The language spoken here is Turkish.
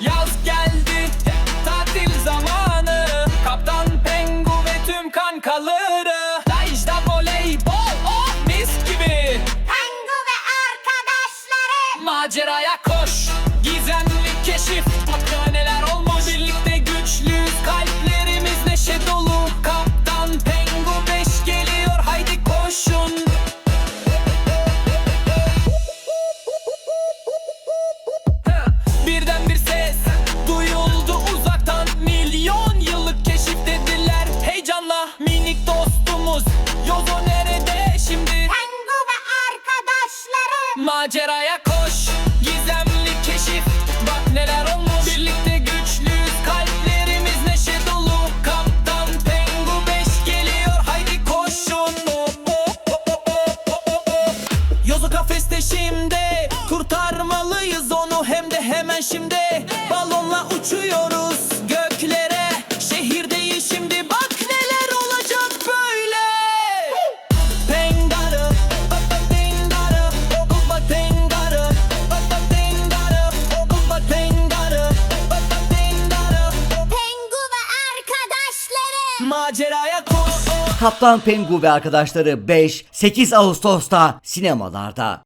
Yaz geldi tatil zamanı. Kaptan Pengu ve tüm kankaları Dajda voleybol oh mis gibi. Pengu ve arkadaşları. Maceraya koş gizemli keşif. Yozo nerede şimdi? Pengu ve arkadaşları. Maceraya koş Gizemli keşif. Bak neler olmuş. Birlikte güçlüyüz Kalplerimiz neşe dolu. Kaptan Pengu 5 geliyor Haydi koşun. Hop, hop, hop, hop, hop, hop, hop. Yozo kafeste şimdi. Kurtarmalıyız onu Hem de hemen şimdi. Balonla uçuyoruz. Maceraya Kaptan Pengu ve arkadaşları 5-8 Ağustos'ta sinemalarda.